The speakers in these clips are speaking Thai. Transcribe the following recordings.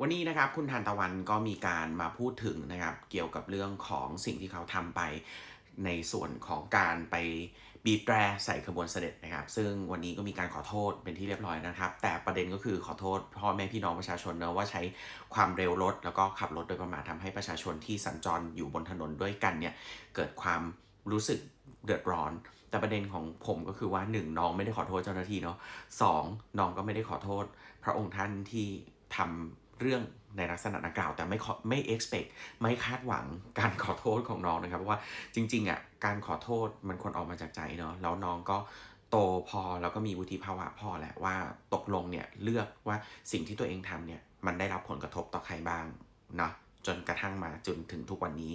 วันนี้นะครับคุณทานตะวันก็มีการมาพูดถึงนะครับเกี่ยวกับเรื่องของสิ่งที่เขาทำไปในส่วนของการไปบีบแตรใส่ขบวนเสด็จนะครับ ซึ่งวันนี้ก็มีการขอโทษเป็นที่เรียบร้อยนะครับ แต่ประเด็นก็คือขอโทษพ่อแม่พี่น้องประชาชนเนอะว่าใช้ความเร็วรถ แล้วก็ขับรถโดยประมาททำให้ประชาชนที่สัญจรอยู่บนถนนด้วยกันเนี่ยเกิดความรู้สึกเดือดร้อน แต่ประเด็นของผมก็คือว่าหนึ่งน้องไม่ได้ขอโทษเจ้าหน้าที่เนาะสองน้องก็ไม่ได้ขอโทษ พระองค์ท่านที่ทำ เรื่องในลักษณะดังกล่าว แต่ไม่ไม่ expect ไม่คาดหวังการขอโทษของน้องนะครับเพราะว่าจริงๆอะการขอโทษมันควรออกมาจากใจเนาะแล้วน้องก็โตพอแล้วก็มีวุฒิภาวะพอแหละว่าตกลงเนี่ยเลือกว่าสิ่งที่ตัวเองทำเนี่ยมันได้รับผลกระทบต่อใครบ้างเนาะจนกระทั่งมาจนถึงทุกวันนี้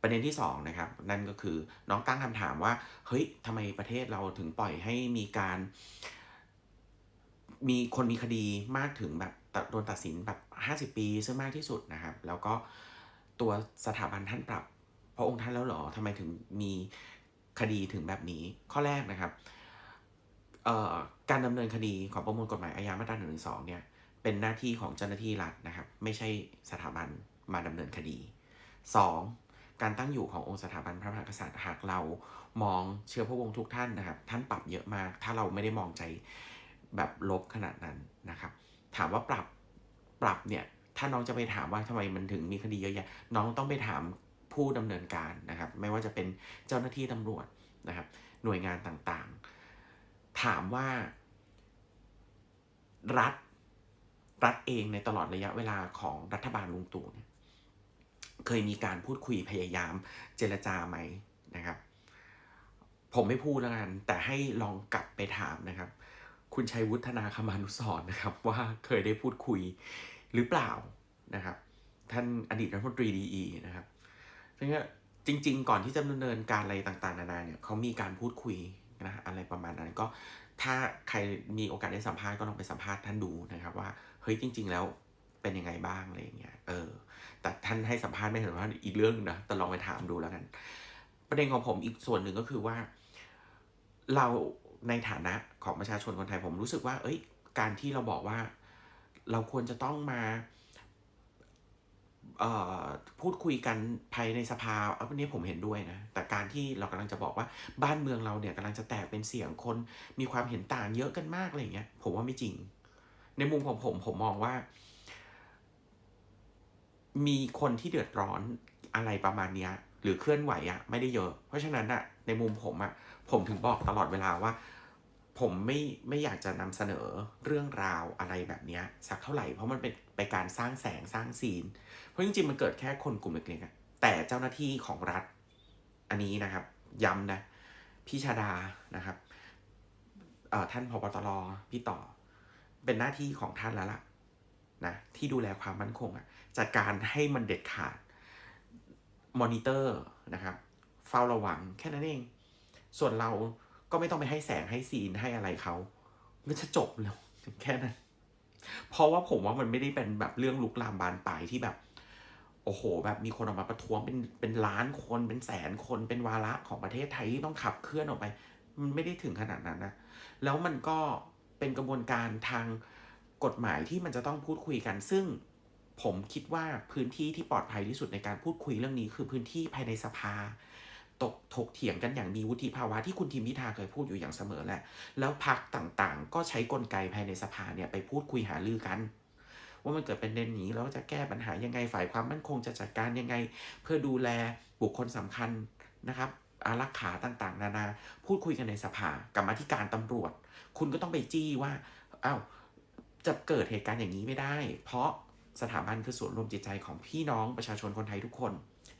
ประเด็นที่2นะครับนั่นก็คือน้องตั้งคำถามว่าเฮ้ยทำไมประเทศเราถึงปล่อยให้มีการ มีคนมีคดีมากถึงแบบ โดนตัดสินแบบ 50 ปีซึ่งมากที่สุดนะครับ แล้วก็ตัวสถาบันท่านปรับพระองค์ท่านแล้วหรอทำไมถึงมีคดีถึงแบบนี้ ข้อแรกนะครับการดำเนินคดีของประมวลกฎหมายอาญามาตรา1นึเนี่ยเป็นหน้าที่ของเจ้าหน้าที่รัฐนะครับ ไม่ใช่สถาบันมาดำเนินคดี 2. การตั้งอยู่ขององค์สถาบันพระมหากษัตริย์หากเรามองเชื้อพระวงศ์ทุกท่านนะครับ ท่านปรับเยอะมาก ถ้าเราไม่ได้มองใจแบบลบขนาดนั้นนะครับ ถามว่าปรับปรับเนี่ย ถ้าน้องจะไปถามว่าทำไมมันถึงมีคดีเยอะแยะ น้องต้องไปถามผู้ดำเนินการนะครับ ไม่ว่าจะเป็นเจ้าหน้าที่ตำรวจนะครับ หน่วยงานต่างๆ ถามว่า รัฐ รัฐเองในตลอดระยะเวลาของรัฐบาลลุงตู่เนี่ยเคยมีการพูดคุยพยายามเจรจาไหมนะครับ ผมไม่พูดแล้วกัน แต่ให้ลองกลับไปถามนะครับ คุณชัยวุฒนาคมานุสรนะครับ ว่าเคยได้พูดคุยหรือเปล่านะครับ ท่านอดีตรัฐมนตรีดีีนะครับซึ่งจริง ๆ ก่อนที่จะดำเนินการอะไรต่างๆ นานาเนี่ยเขามีการพูดคุยนะอะไรประมาณนั้นก็ถ้าใครมีโอกาสได้สัมภาษณ์ก็ลองไปสัมภาษณ์ท่านดูนะครับว่าเฮ้ยจริง ๆ แล้วเป็นยังไงบ้างอะไรอย่างเงี้ยเออ แต่ท่านให้สัมภาษณ์ไม่เห็นว่าอีกเรื่องนึงนะแต่ลองไปถามดูแล้วกัน ประเด็นของผมอีกส่วนหนึ่งก็คือว่า เรา ในฐานะของประชาชนคนไทยผมรู้สึกว่า เอ้ย การที่เราบอกว่าเราควรจะต้องมาพูดคุยกันภายในสภาอันนี้ผมเห็นด้วยนะ แต่การที่เรากำลังจะบอกว่าบ้านเมืองเราเนี่ยกำลังจะแตกเป็นเสียงคนมีความเห็นต่างเยอะกันมากอะไรเงี้ย ผมว่าไม่จริง ในมุมของผมผมมองว่า มีคนที่เดือดร้อนอะไรประมาณเนี้ย หรือเคลื่อนไหวอะไม่ได้เยอะ เพราะฉะนั้นอะ ในมุมผมอะผมถึงบอกตลอดเวลาว่า ผมไม่ไม่อยากจะนำเสนอเรื่องราวอะไรแบบนี้สักเท่าไหร่เพราะมันเป็นไปการสร้างแสงสร้างซีน เพราะจริงๆมันเกิดแค่คนกลุ่มเล็กๆแต่เจ้าหน้าที่ของรัฐ อันนี้นะครับย้ำนะพี่ชาดานะครับท่านพบตรพี่ต่อ เป็นหน้าที่ของท่านแล้วล่ะนะที่ดูแลความมั่นคงอะจัดการให้มันเด็ดขาดมอนิเตอร์นะครับ ฝ้าระวังแค่นั้นเอง ส่วนเราก็ไม่ต้องไปให้แสงให้ซีนให้อะไรเขาก็จะจบแล้วแค่นั้น เพราะว่าผมว่ามันไม่ได้เป็นแบบเรื่องลุกลามบานปลายที่แบบ โอ้โห แบบมีคนออกมาประท้วงเป็นเป็นล้านคนเป็นแสนคนเป็นวาระของประเทศไทยที่ต้องขับเคลื่อนออกไป มันไม่ได้ถึงขนาดนั้นนะแล้วมันก็เป็นกระบวนการทางกฎหมายที่มันจะต้องพูดคุยกัน ซึ่งผมคิดว่าพื้นที่ที่ปลอดภัยที่สุดในการพูดคุยเรื่องนี้ คือพื้นที่ภายในสภา ตกถกเถียงกันอย่างมีวุฒิภาวะที่คุณทิมพิธาเคยพูดอยู่อย่างเสมอแหละ แล้วพักต่างๆ ก็ใช้กลไกภายในสภาเนี่ยไปพูดคุยหาลือกัน ว่ามันเกิดเป็นเด่นนี้แล้วจะแก้ปัญหายังไงฝ่ายความมั่นคงจะจัดการยังไง เพื่อดูแลบุคคลสำคัญนะครับอารักขาต่างๆ นานา พูดคุยกันในสภากรรมธิการตำรวจ คุณก็ต้องไปจี้ว่าอ้าวจะเกิดเหตุการณ์อย่างนี้ไม่ได้ เพราะสถาบันคือส่วนรวมจิตใจของพี่น้องประชาชนคนไทยทุกคน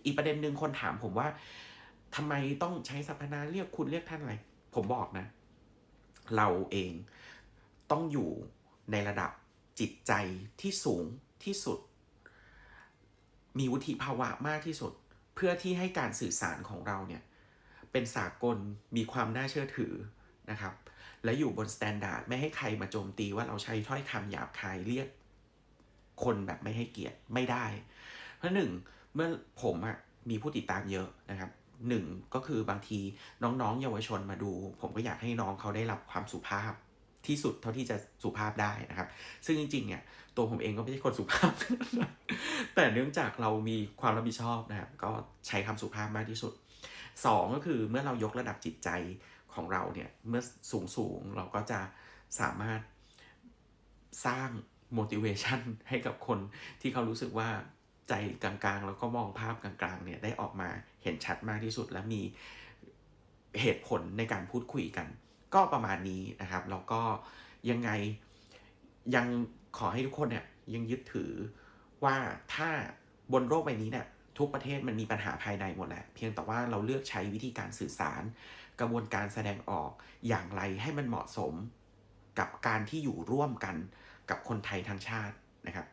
อีกประเด็นหนึ่งคนถามผมว่า ทำไมต้องใช้สรรพนามเรียกคุณเรียกท่านอะไร ผมบอกนะ เราเองต้องอยู่ในระดับจิตใจที่สูงที่สุด มีวุฒิภาวะมากที่สุด เพื่อที่ให้การสื่อสารของเราเนี่ย เป็นสากลมีความน่าเชื่อถือนะครับ และอยู่บนสแตนดาร์ดไม่ให้ใครมาโจมตีว่าเราใช้ถ้อยคำหยาบคายเรียก คนแบบไม่ให้เกียรติไม่ได้ เพราะหนึ่งเมื่อผมอะมีผู้ติดตามเยอะนะครับ หนึ่งก็คือบางทีน้องๆ เยาวชนมาดู ผมก็อยากให้น้องเขาได้รับความสุภาพที่สุดเท่าที่จะสุภาพได้นะครับ ซึ่งจริงๆเนี่ยตัวผมเองก็ไม่ใช่คนสุภาพ แต่เนื่องจากเรามีความรับผิดชอบนะครับก็ใช้คำสุภาพมากที่สุดสองก็คือเมื่อเรายกระดับจิตใจของเราเนี่ยเมื่อสูงสูงเราก็จะสามารถสร้าง motivation ให้กับคนที่เขารู้สึกว่า ใจกลางๆ แล้วก็มองภาพกลางๆเนี่ยได้ออกมาเห็นชัดมากที่สุด และมีเหตุผลในการพูดคุยกัน ก็ประมาณนี้นะครับ แล้วก็ยังไงยังขอให้ทุกคนเนี่ยยังยึดถือว่าถ้าบนโลกใบนี้เนี่ยทุกประเทศมันมีปัญหาภายในหมดแหละเพียงแต่ว่าเราเลือกใช้วิธีการสื่อสาร กระบวนการแสดงออกอย่างไรให้มันเหมาะสมกับการที่อยู่ร่วมกันกับคนไทยทั้งชาตินะครับ